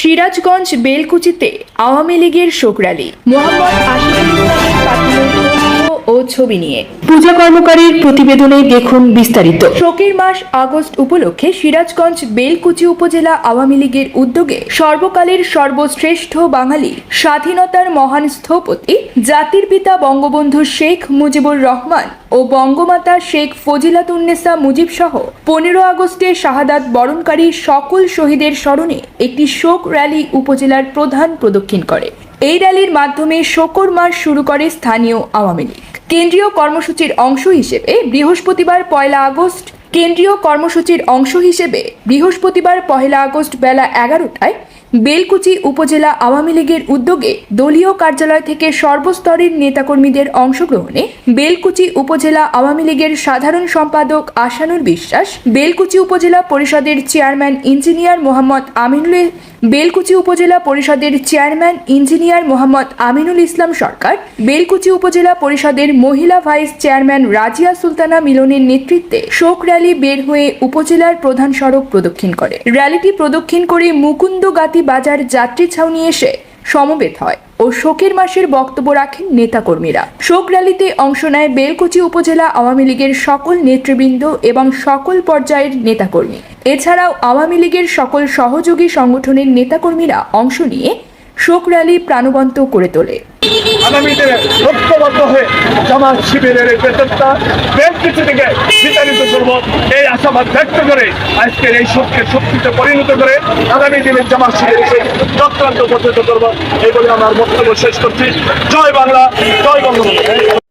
সিরাজগঞ্জ বেলকুচিতে আওয়ামী লীগের শোক র্যালি। মোহাম্মদ আশিকুল ছবি নিয়ে। পূজা কর্মকারীর প্রতিবেদনে দেখুন বিস্তারিত। শোকের মাস আগস্ট উপলক্ষে সিরাজগঞ্জ বেলকুচি উপজেলা আওয়ামী লীগের উদ্যোগে সর্বকালের সর্বশ্রেষ্ঠ বাঙালি স্বাধীনতার মহান স্থপতি জাতির পিতা বঙ্গবন্ধু শেখ মুজিবুর রহমান ও বঙ্গমাতা শেখ ফজিলাতুন্নেসা মুজিব সহ পনেরো আগস্টে শাহাদাত বরণকারী সকল শহীদের স্মরণে একটি শোক র্যালি উপজেলার প্রধান প্রদক্ষিণ করে। এই র্যালির মাধ্যমে শোকর মাস শুরু করে স্থানীয় আওয়ামী লীগ। কেন্দ্রীয় কর্মসূচির অংশ হিসেবে বৃহস্পতিবার পয়লা আগস্ট, কেন্দ্রীয় কর্মসূচির অংশ হিসেবে বৃহস্পতিবার পহেলা আগস্ট বেলা এগারোটায় বেলকুচি উপজেলা আওয়ামী লীগের উদ্যোগে দলীয় কার্যালয় থেকে সর্বস্তরের নেতাকর্মীদের অংশগ্রহণে বেলকুচি উপজেলা আওয়ামী লীগের সাধারণ সম্পাদক আশানুর বিশ্বাস, বেলকুচি উপজেলা পরিষদের চেয়ারম্যান ইঞ্জিনিয়ার মোহাম্মদ আমিনুল বেলকুচি উপজেলা পরিষদের চেয়ারম্যান ইঞ্জিনিয়ার মোহাম্মদ আমিনুল ইসলাম সরকার, বেলকুচি উপজেলা পরিষদের মহিলা ভাইস চেয়ারম্যান রাজিয়া সুলতানা মিলনের নেতৃত্বে শোক র্যালি বের হয়ে উপজেলার প্রধান সড়ক প্রদক্ষিণ করে। র্যালিটি প্রদক্ষিণ করে মুকুন্দগাতি বাজার যাত্রী ছাউনি এসে সমবেত হয়। ও শোকের মাসের বক্তব্য রাখেন নেতাকর্মীরা। শোক র্যালিতে অংশ নেয় বেলকুচি উপজেলা আওয়ামী লীগের সকল নেতৃবৃন্দ এবং সকল পর্যায়ের নেতাকর্মী। এছাড়াও আওয়ামী লীগের সকল সহযোগী সংগঠনের নেতাকর্মীরা অংশ নিয়ে শোক র্যালি প্রাণবন্ত করে তোলে। আগামী দিনে ঐক্যবদ্ধ হয়ে জামাত শিবিরের এই বেতনটা বেশ কিছু থেকে বিতাড়িত করব। এই আশাবাদ ব্যক্ত করে আজকের এই শক্তির শক্তিতে পরিণত করে আগামী দিনে জামাত শিবিরকে চক্রান্ত পর্যন্ত করব। এই বলে আমার বক্তব্য শেষ করছি। জয় বাংলা, জয় বঙ্গবন্ধু।